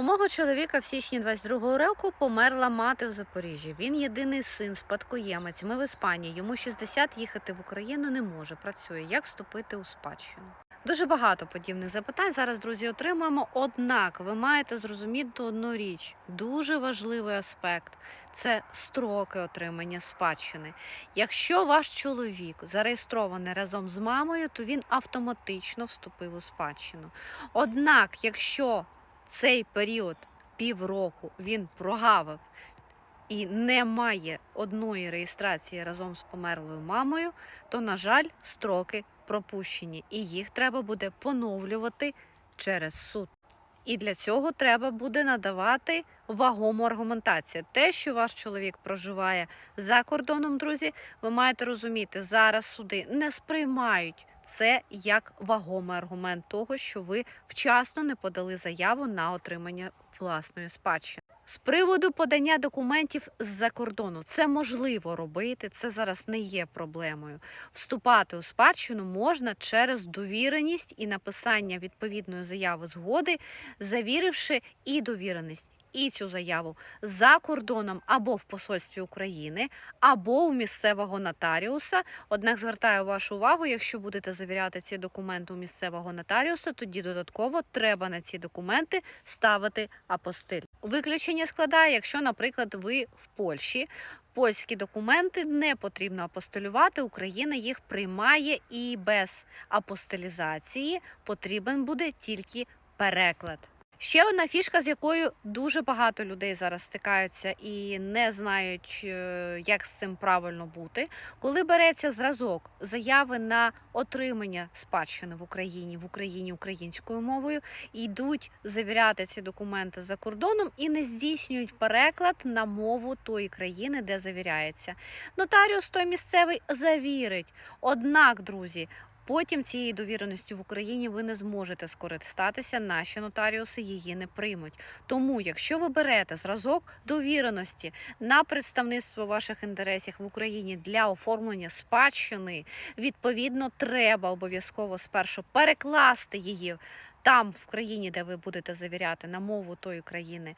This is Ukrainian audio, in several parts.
У мого чоловіка в січні 22-го року померла мати в Запоріжжі. Він єдиний син, спадкоємець. Ми в Іспанії. Йому 60 їхати в Україну не може. Працює. Як вступити у спадщину? Дуже багато подібних запитань зараз, друзі, отримуємо. Однак ви маєте зрозуміти одну річ: дуже важливий аспект це строки отримання спадщини. Якщо ваш чоловік зареєстрований разом з мамою, то він автоматично вступив у спадщину. Однак, якщо цей період півроку він прогавив і не має одної реєстрації разом з померлою мамою, то, на жаль, строки пропущені, і їх треба буде поновлювати через суд. І для цього треба буде надавати вагому аргументацію. Те, що ваш чоловік проживає за кордоном, друзі, ви маєте розуміти, зараз суди не сприймають це як вагомий аргумент того, що ви вчасно не подали заяву на отримання власної спадщини. З приводу подання документів з-за кордону це можливо робити, це зараз не є проблемою. Вступати у спадщину можна через довіреність і написання відповідної заяви згоди, завіривши і довіреність. І цю заяву за кордоном або в посольстві України, або у місцевого нотаріуса. Однак звертаю вашу увагу, якщо будете завіряти ці документи у місцевого нотаріуса, тоді додатково треба на ці документи ставити апостиль. Виключення складає, якщо, наприклад, ви в Польщі. Польські документи не потрібно апостилювати. Україна їх приймає і без апостилізації потрібен буде тільки переклад. Ще одна фішка, з якою дуже багато людей зараз стикаються і не знають, е, як з цим правильно бути. Коли береться зразок заяви на отримання спадщини в Україні в Україні українською мовою, йдуть завіряти ці документи за кордоном і не здійснюють переклад на мову тої країни, де завіряється. Нотаріус той місцевий завірить. Однак, друзі. Потім цієї довіреності в Україні ви не зможете скористатися, наші нотаріуси її не приймуть. Тому, якщо ви берете зразок довіреності на представництво ваших інтересів в Україні для оформлення спадщини, відповідно, треба обов'язково спершу перекласти її там, в країні, де ви будете завіряти, на мову тої країни,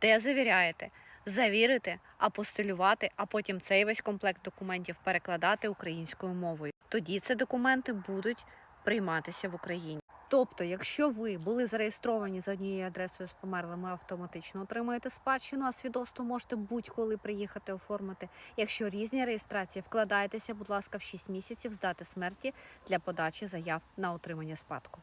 де завіряєте. Завірити, апостилювати, а потім цей весь комплект документів перекладати українською мовою. Тоді ці документи будуть прийматися в Україні. Тобто, якщо ви були зареєстровані за однією адресою з померлим, ви автоматично отримаєте спадщину, а свідоцтво можете будь-коли приїхати оформити. Якщо різні реєстрації, вкладайтеся, будь ласка, в 6 місяців з дати смерті для подачі заяв на отримання спадку.